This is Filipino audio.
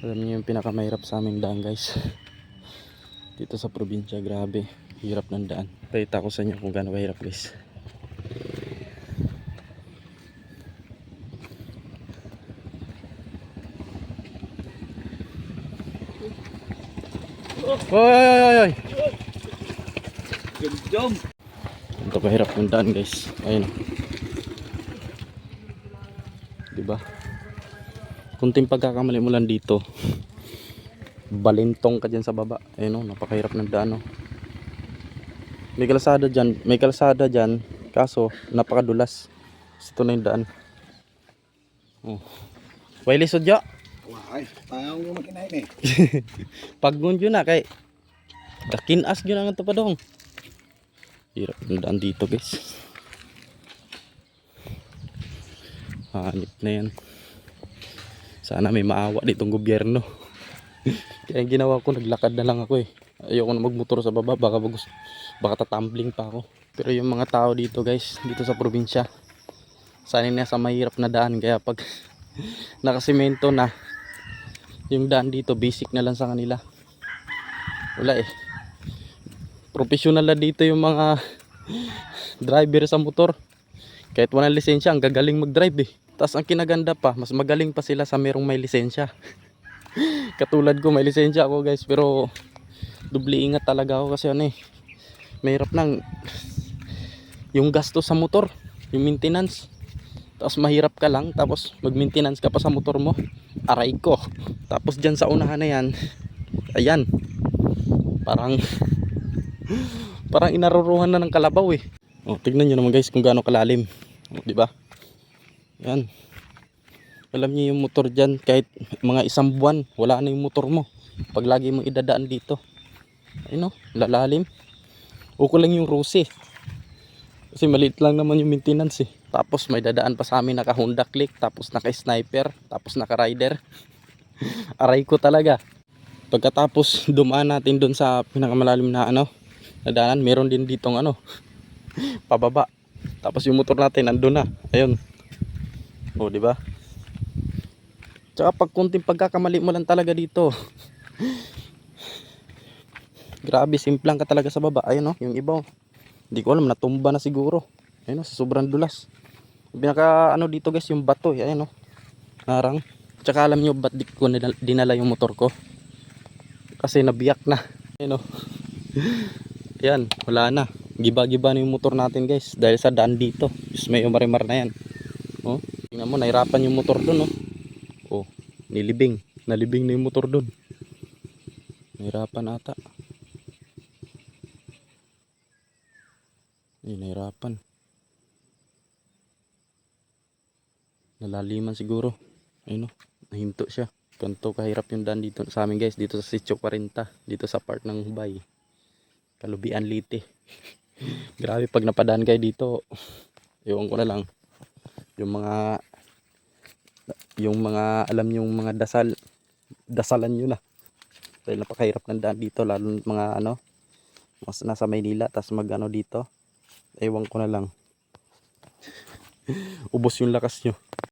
Alam niyo yung pinakamahirap sa aming daan guys. Dito sa probinsya, grabe. Hirap ng daan. Pakita ko sa inyo kung gaano kahirap guys. Oy, oy, oy, oy. Jom. Ito kahirap yung daan guys. Ayun. Diba? Kunting pagkakamali mo lang dito. Balintong ka dyan sa baba. Ayun o, napakahirap ng daan o. May kalsada dyan. May kalsada dyan. Kaso, napakadulas. Ito na yung daan. Oh. Wiley Sudya. Wah, ay, parang yung makinain eh. Pag yun na kay Dakinas yun ang ito pa dong. Hirap ng daan dito guys. Hanip na yan. Sana may maawa ditong gobyerno. Kaya ang ginawa ko, naglakad na lang ako eh. Ayoko na magmotor sa baba, baka, bagus, baka tatumbling pa ako. Pero yung mga tao dito guys, dito sa probinsya, sanay na sa mahirap na daan. Kaya pag nakasimento na, yung daan dito, basic na lang sa kanila. Wala eh. Professional na dito yung mga driver sa motor. Kahit walang lisensya, ang gagaling mag-drive eh. Tapos ang kinaganda pa, mas magaling pa sila sa merong may lisensya. Katulad ko, may lisensya ako guys, pero dubli ingat talaga ako kasi ano eh. Mahirap nang yung gasto sa motor, yung maintenance. Tapos mahirap ka lang, tapos mag-maintenance ka pa sa motor mo. Aray ko. Tapos dyan sa unahan na yan, ayan. Parang parang inaruruhan na ng kalabaw eh. Oh, tignan nyo naman guys kung gaano kalalim. Oh, di ba? Yan. Alam niyo yung motor dyan, kahit mga isang buwan, wala na yung motor mo. Pag lagi mo idadaan dito. Ayun oh, lalalim. Uko lang yung rusi. Kasi maliit lang naman yung maintenance eh. Tapos may dadaan pa sa amin naka Honda Click, tapos naka Sniper, tapos naka Rider. Aray ko talaga. Pagkatapos dumaan natin doon sa pinakamalalim na ano, na daanan, meron din ditong ano, pababa. Tapos yung motor natin nandun na. Ayun. O, di ba? Tsaka pag kunting pagkakamali mo lang talaga dito. Grabe, simplang ka talaga sa baba. Ayun oh, yung iba oh. Hindi ko alam, natumba na siguro. Ayun oh, sa sobrang dulas. Pinaka ano dito guys, yung bato. eh. Ayun oh. Narang. Tsaka alam nyo ba't di ko dinala yung motor ko? Kasi nabiyak na. Ayun oh. Yan, wala na. Giba-giba na yung motor natin guys. Dahil sa daan dito. Diyos may umarimar na yan. Oh, tingnan mo, nahirapan yung motor dun oh. Oh, nilibing. Nalibing na yung motor dun. Nahirapan ata. Ay, nahirapan. Nalaliman siguro. Ayun oh, nahinto siya. Ganito kahirap yung daan dito sa amin guys. Dito sa Sitio 40. Dito sa part ng Hubay. Kalubian Lite. Grabe pag napadaan kayo dito. Ewan ko na lang. Yung mga yung mga alam yung mga dasal dasalan nyo na. Dahil napakahirap ng daan dito lalo mga ano mas nasa Maynila tas mag ano dito. Ewan ko na lang. Ubos yung lakas nyo.